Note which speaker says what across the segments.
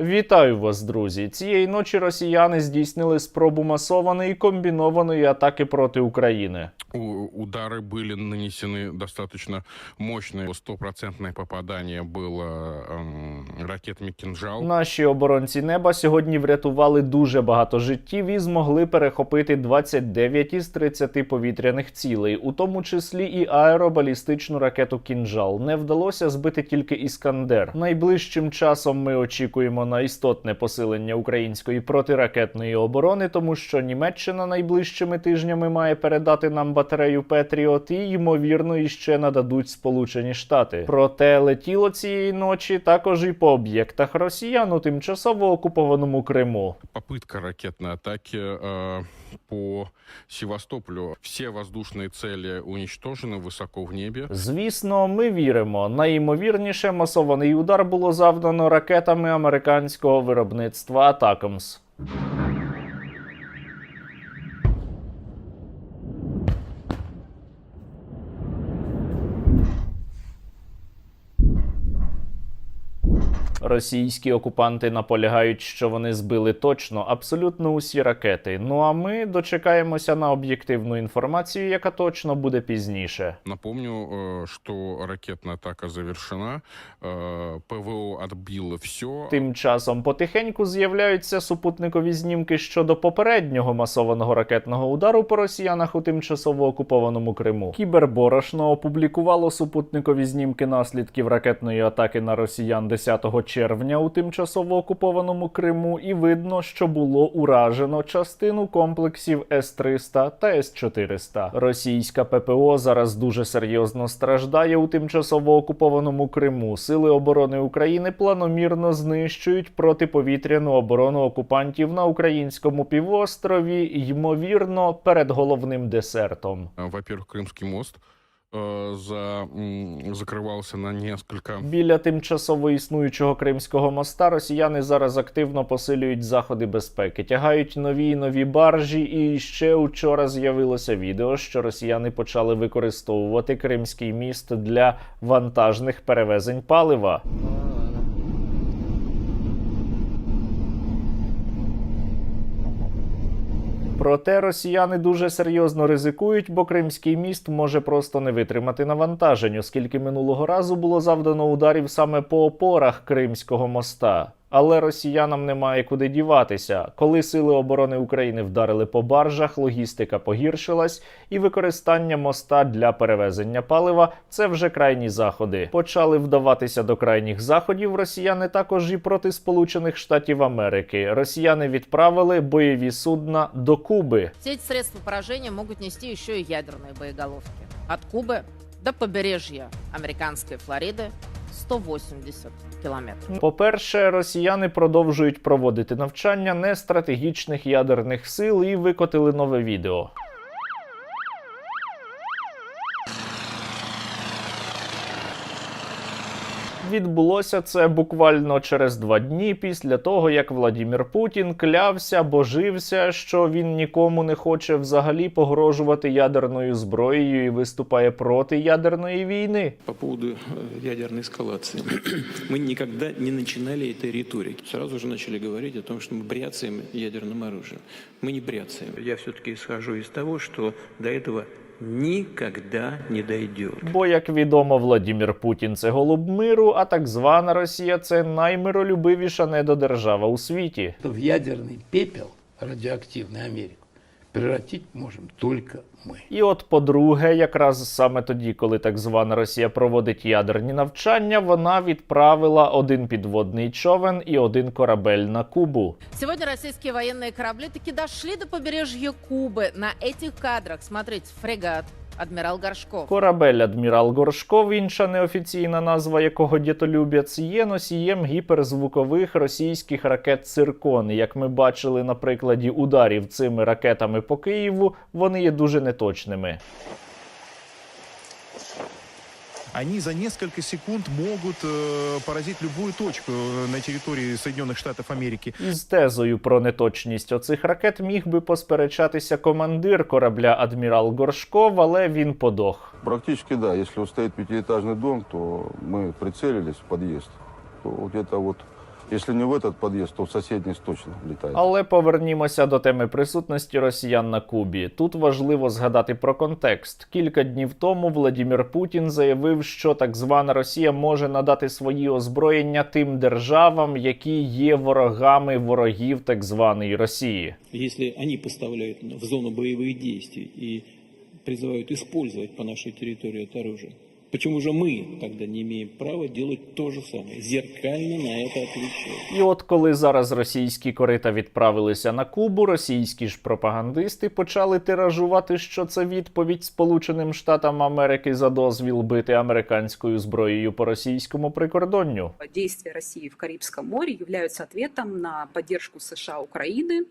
Speaker 1: Вітаю вас, друзі! Цієї ночі росіяни здійснили спробу масованої комбінованої атаки проти України
Speaker 2: У- Удары были нанесены достаточно мощные. Стопроцентное попадание было эм, ракетами «Кинжал».
Speaker 1: Наші оборонці неба сьогодні врятували дуже багато життів і змогли перехопити 29 із 30 повітряних цілей, у тому числі і аеробалістичну ракету Кінжал. Не вдалося збити тільки Іскандер. Найближчим часом ми очікуємо на істотне посилення української протиракетної оборони, тому що Німеччина найближчими тижнями має передати нам батарею Петріот і ймовірно іще нададуть Сполучені Штати. Проте летіло цієї ночі також і по об'єктах росіян у тимчасово окупованому Криму.
Speaker 2: Попытка ракетной атаки э, по Севастополю. Все воздушные цели уничтожены высоко в небе.
Speaker 1: Звісно, ми віримо. Найімовірніше масований удар було завдано ракетами американського виробництва Атакамс. Російські окупанти наполягають, що вони збили точно абсолютно усі ракети. Ну а ми дочекаємося на об'єктивну інформацію, яка точно буде пізніше.
Speaker 2: Напомню, э, что ракетная атака завершена. Э, ПВО отбило все.
Speaker 1: Тим часом потихеньку з'являються супутникові знімки щодо попереднього масованого ракетного удару по росіянах у тимчасово окупованому Криму. Кіберборошно опублікувало супутникові знімки наслідків ракетної атаки на росіян 10 червня у тимчасово окупованому Криму, і видно, що було уражено частину комплексів С-300 та С-400. Російська ППО зараз дуже серйозно страждає у тимчасово окупованому Криму. Сили оборони України планомірно знищують протиповітряну оборону окупантів на українському півострові, ймовірно, перед головним десертом.
Speaker 2: Э, Во-первых, Крымский мост э, за, закривався на несколько
Speaker 1: Біля тимчасово існуючого кримського моста росіяни зараз активно посилюють заходи безпеки, тягають нові і нові баржі. І ще учора з'явилося відео, що росіяни почали використовувати кримський міст для вантажних перевезень палива. Проте росіяни дуже серйозно ризикують, бо Кримський міст може просто не витримати навантажень, оскільки минулого разу було завдано ударів саме по опорах Кримського моста. Але росіянам немає куди діватися. Коли сили оборони України вдарили по баржах, логістика погіршилась, і використання моста для перевезення палива це вже крайні заходи. Почали вдаватися до крайніх заходів росіяни також і проти Сполучених Штатів Америки. Росіяни відправили бойові судна до Куби.
Speaker 3: Все эти средства поражения могут нести еще и ядерные боеголовки. От Кубы до побережья американской Флориды 180 кілометрів.
Speaker 1: По-перше, росіяни продовжують проводити навчання нестратегічних ядерних сил і викотили нове відео. Відбулося це буквально через два дні після того, як Владімір Путін клявся, божився, що він нікому не хоче взагалі погрожувати ядерною зброєю і виступає проти ядерної війни.
Speaker 4: По поводу э, ядерной эскалации. Мы никогда не начинали этой риторики. Сразу же начали говорить о том, что мы бряцаем ядерным оружием. Мы не бряцаем. Я все-таки исхожу из того, что до этого никогда не дойдет.
Speaker 1: Бо, як відомо, Владімір Путін це голуб миру, а так звана Росія це наймиролюбивіша недодержава у світі.
Speaker 5: в ядерний пепел радиоактивный Америку превратить можем только мы.
Speaker 1: І от, по-друге, якраз саме тоді, коли так звана Росія проводить ядерні навчання, вона відправила один підводний човен і один корабель на Кубу.
Speaker 3: Сегодня российские военные корабли таки дошли до побережья Кубы. На этих кадрах, смотрите, фрегат «Адмирал Горшков».
Speaker 1: Корабель Адмірал Горшков, інша неофіційна назва якого дітолюбець, є носієм гіперзвукових російських ракет «Циркон». Як ми бачили на прикладі ударів цими ракетами по Києву, вони є дуже неточними
Speaker 6: они за несколько секунд могут э, поразить любую точку э, на территории Соединенных Штатов Америки.
Speaker 1: Із тезою про неточність оцих ракет міг би посперечатися командир корабля Адмірал Горшков, але він подох.
Speaker 7: Практически да. Если вот стоит пятиэтажный дом, то мы прицелились в подъезд, то где-то вот Если не в этот подъезд, то в соседний точно летает.
Speaker 1: Але повернімося до теми присутності росіян на Кубі. Тут важливо згадати про контекст. Кілька днів тому Владімір Путін заявив, що так звана Росія може надати свої озброєння тим державам, які є ворогами ворогів так званої Росії.
Speaker 4: Если они поставляют в зону боевых действий и призывают использовать по нашей территории это оружие, почему же мы тогда не имеем права делать то же самое, зеркально на это отвечать?
Speaker 1: І от коли зараз російські корита відправилися на Кубу, російські ж пропагандисти почали тиражувати, що це відповідь Сполученим Штатам Америки за дозвіл бити американською зброєю по російському прикордонню.
Speaker 8: Действия России в Карибском море являются ответом на поддержку США Украины,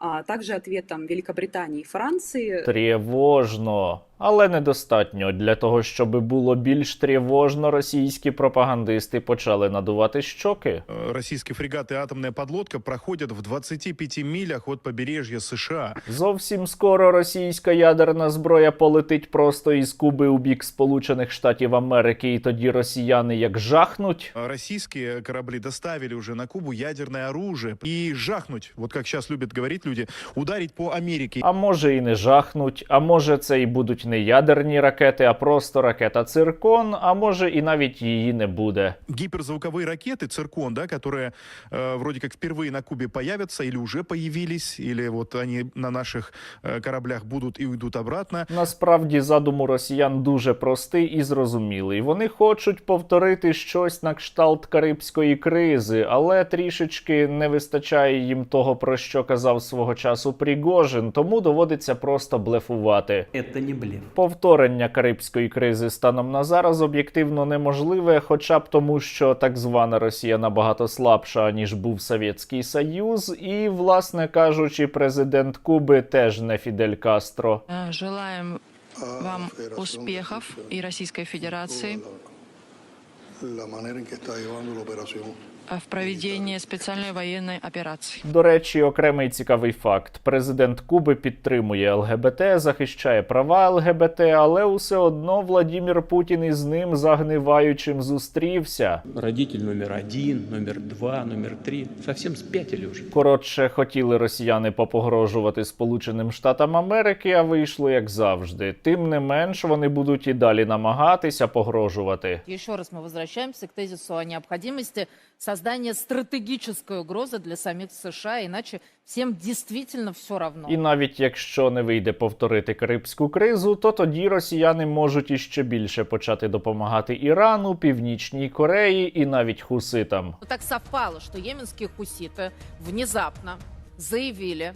Speaker 8: а также ответом Великобритании и Франции
Speaker 1: Тривожно, але недостатньо для того, щоб було більш тривожно. Російські пропагандисти почали надувати щоки.
Speaker 6: Э, Российские фрегаты и атомная подлодка проходят в 25 милях от побережья США.
Speaker 1: Зовсім скоро російська ядерна зброя полетить просто із Куби у бік Сполучених Штатів Америки, і тоді росіяни як жахнуть.
Speaker 6: А Российские корабли доставили уже на Кубу ядерное оружие. И жахнуть, вот как сейчас любят говорить люди, ударить по Америке.
Speaker 1: А може і не жахнуть, а може це і будуть не ядерні ракети, а просто ракета циркон, а може і навіть її не буде.
Speaker 6: Гиперзвуковые ракеты «Циркон», да, которые э, вроде как впервые на Кубе появятся или уже появились, или вот они на наших э, кораблях будут и уйдут обратно.
Speaker 1: Насправді задум у росіян дуже простий і зрозумілий. Вони хочуть повторити щось на кшталт карибської кризи, але трішечки не вистачає їм того, про що казав свого часу Пригожин, тому доводиться просто блефувати.
Speaker 4: Это не блеф.
Speaker 1: Повторення карибської кризи станом на зараз об'єктивно неможливе, хоча б тому, що так звана Росія набагато слабша ніж був Совєтський Союз, і, власне кажучи, президент Куби теж не Фідель Кастро.
Speaker 9: Э, Желаем вам успехов и Российской Федерации в проведении специальной военной операции.
Speaker 1: До речі, окремий цікавий факт: президент Куби підтримує ЛГБТ, захищає права ЛГБТ, але усе одно Владімір Путін із ним загниваючим зустрівся.
Speaker 4: Родитель номер один, номер два, номер три совсем спятили уже.
Speaker 1: Коротше, хотіли росіяни попогрожувати Сполученим Штатам Америки, а вийшло як завжди. Тим не менш, вони будуть і далі намагатися погрожувати.
Speaker 3: Еще раз мы возвращаемся к тезису о необходимости создания стратегической угрозы для самих США, иначе всем действительно все равно.
Speaker 1: І навіть якщо не вийде повторити карибську кризу, то тоді росіяни можуть іще більше почати допомагати Ірану, Північній Кореї і навіть хуситам.
Speaker 3: Но Так совпало, что йеменские хуситы внезапно заявили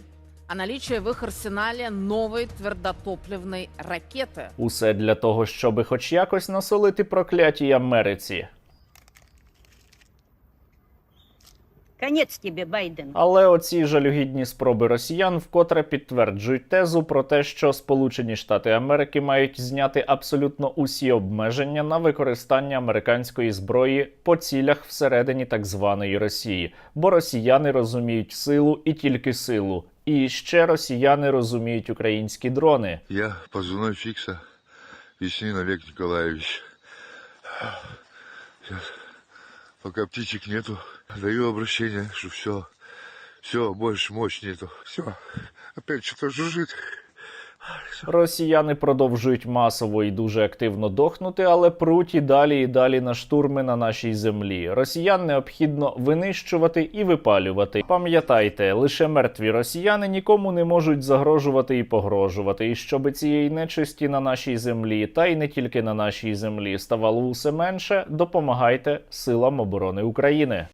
Speaker 3: о наличии в их арсенале новой твердотопливной ракеты.
Speaker 1: Усе для того, щоби хоч якось насолити проклятій Америці.
Speaker 10: Конец тебе, Байден.
Speaker 1: Але оці жалюгідні спроби росіян вкотре підтверджують тезу про те, що Сполучені Штати Америки мають зняти абсолютно усі обмеження на використання американської зброї по цілях всередині так званої Росії, бо росіяни розуміють силу і тільки силу. І ще росіяни розуміють українські дрони.
Speaker 11: Я позывной Фикса, Веснин Олег Николаевич. Сейчас, пока птичек нету, даю обращение, что все, все, больше мощь нету. Все, опять что-то жужжит.
Speaker 1: Росіяни продовжують масово і дуже активно дохнути, але пруть і далі і далі на штурми на нашій землі. Росіян необхідно винищувати і випалювати. Пам'ятайте, лише мертві росіяни нікому не можуть загрожувати і погрожувати. І щоб цієї нечисті на нашій землі, та й не тільки на нашій землі, ставало усе менше, допомагайте силам оборони України.